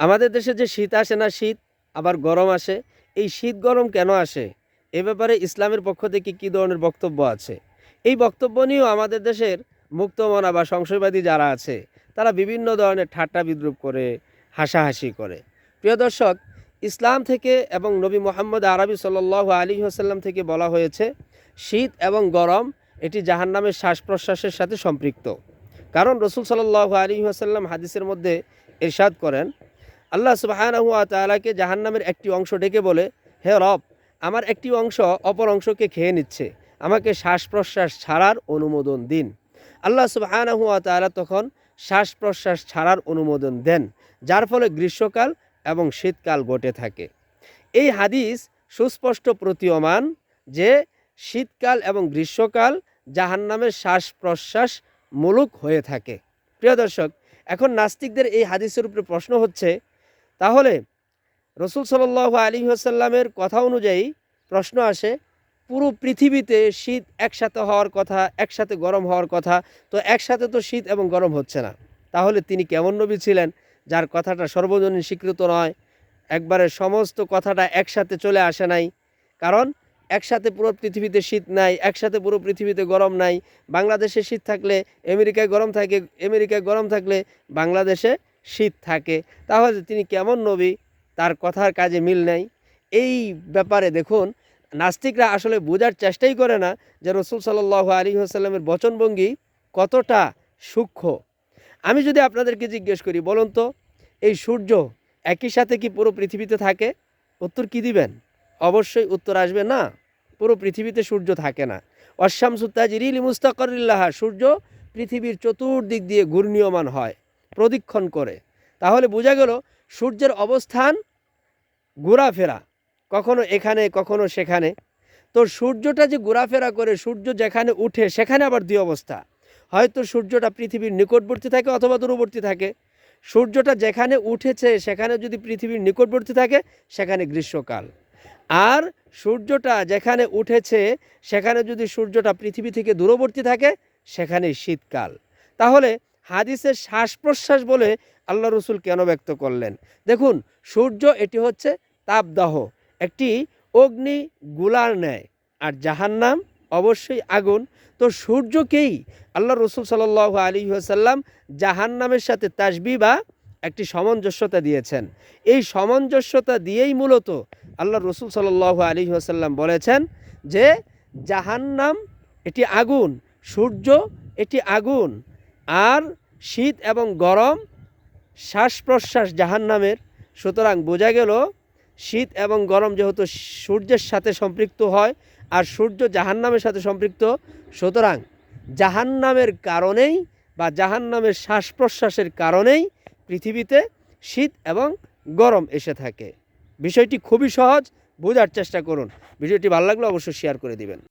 আমাদের দেশে যে শীত আসে না, শীত, আবার গরম আসে, এই শীত গরম কেন আসে? এ ব্যাপারে ইসলামের পক্ষ থেকে কী ধরনের বক্তব্য আছে? এই বক্তব্য নিয়েও আমাদের দেশের মুক্তমনা বা সংশয়বাদী যারা আছে, তারা বিভিন্ন ধরনের ঠাট্টা বিদ্রুপ করে, হাসাহাসি করে। প্রিয় দর্শক, ইসলাম থেকে এবং নবী মোহাম্মদ আরবি সাল্লাহ আলী আসাল্লাম থেকে বলা হয়েছে, শীত এবং গরম এটি জাহান্নামের শ্বাস প্রশ্বাসের সাথে সম্পৃক্ত। কারণ রসুল সাল্লাহ আলী আসাল্লাম হাদিসের মধ্যে এরশাদ করেন আল্লাহ সুবাহানাহু তালাকে জাহান্নামের একটি অংশ ডেকে বলে, হে রব, আমার একটি অংশ অপর অংশকে খেয়ে নিচ্ছে। আমাকে শ্বাস প্রশ্বাস ছাড়ার অনুমোদন দিন। আল্লাহ সুবাহানাহু তালা তখন শ্বাস প্রশ্বাস ছাড়ার অনুমোদন দেন, যার ফলে গ্রীষ্মকাল এবং শীতকাল ঘটে থাকে। এই হাদিস সুস্পষ্ট প্রতীয়মান যে শীতকাল এবং গ্রীষ্মকাল জাহান্নামের শ্বাস প্রশ্বাস মূলক হয়ে থাকে। প্রিয় দর্শক, এখন নাস্তিকদের এই হাদিসের উপরে প্রশ্ন হচ্ছে তাহলে রসুল সাল্লাহ আলী আসাল্লামের কথা অনুযায়ী প্রশ্ন আসে, পুরো পৃথিবীতে শীত একসাথে হওয়ার কথা, একসাথে গরম হওয়ার কথা, তো একসাথে তো শীত এবং গরম হচ্ছে না। তাহলে তিনি কেমন নবী ছিলেন, যার কথাটা সর্বজনীন স্বীকৃত নয়, একবারে সমস্ত কথাটা একসাথে চলে আসে নাই, কারণ একসাথে পুরো পৃথিবীতে শীত নাই, একসাথে পুরো পৃথিবীতে গরম নাই, বাংলাদেশে শীত থাকলে, আমেরিকায় গরম থাকে, আমেরিকায় গরম থাকলে, বাংলাদেশে শীত থাকে, তাহলে তিনি কেমন নবী? তার কথার কাজে মিল নেই। এই ব্যাপারে দেখুন, নাস্তিকরা আসলে বোঝার চেষ্টাই করে না যে রসুল সাল্লাহ আলী আসাল্লামের বচনভঙ্গি কতটা সূক্ষ্ম। আমি যদি আপনাদেরকে জিজ্ঞেস করি, বলুন তো, এই সূর্য একই সাথে কি পুরো পৃথিবীতে থাকে? উত্তর কি দিবেন? অবশ্যই উত্তর আসবে না। পুরো পৃথিবীতে সূর্য থাকে না। অশ্যাম সুত্তাজিরিল মুস্তাকরিল্লাহা, সূর্য পৃথিবীর চতুর্দিক দিয়ে ঘূর্ণীয়মান হয়। প্রদক্ষিণ করে। তাহলে বোঝা গেল সূর্যের অবস্থান ঘোরাফেরা, কখনো এখানে, কখনো সেখানে। তো সূর্যটা যে ঘোরাফেরা করে, সূর্য যেখানে উঠে, সেখানে আবার দুই অবস্থা। হয়তো সূর্যটা পৃথিবীর নিকটবর্তী থাকে অথবা দূরবর্তী থাকে। সূর্যটা যেখানে উঠেছে, সেখানে যদি পৃথিবীর নিকটবর্তী থাকে, সেখানে গ্রীষ্মকাল। আর সূর্যটা যেখানে উঠেছে, সেখানে যদি সূর্যটা পৃথিবী থেকে দূরবর্তী থাকে, সেখানে শীতকাল। তাহলে হাদিসের শ্বাস প্রশ্বাস বলে আল্লাহ রসুল কেন ব্যক্ত করলেন? দেখুন, সূর্য এটি হচ্ছে তাপদাহ, একটি অগ্নি গুলার ন্যায়, আর জাহান্নাম অবশ্যই আগুন। তো সূর্যকেই আল্লাহ রসুল সাল আলী আসাল্লাম জাহান্নামের সাথে তাসবি বা একটি সামঞ্জস্যতা দিয়েছেন। এই সামঞ্জস্যতা দিয়েই মূলত আল্লাহ রসুল সাল আলী আসাল্লাম বলেছেন যে জাহান্নাম এটি আগুন, সূর্য এটি আগুন আর শীত এবং গরম শ্বাস প্রশ্বাস জাহান্নামের। সুতরাং বোঝা গেল, শীত এবং গরম যেহেতু সূর্যের সাথে সম্পৃক্ত হয় আর সূর্য জাহান্নামের সাথে সম্পৃক্ত, সুতরাং জাহান্নামের কারণেই বা জাহান্নামের শ্বাস প্রশ্বাসের কারণেই পৃথিবীতে শীত এবং গরম এসে থাকে। বিষয়টি খুবই সহজ, বোঝার চেষ্টা করুন। ভিডিওটি ভালো লাগলে অবশ্যই শেয়ার করে দিবেন।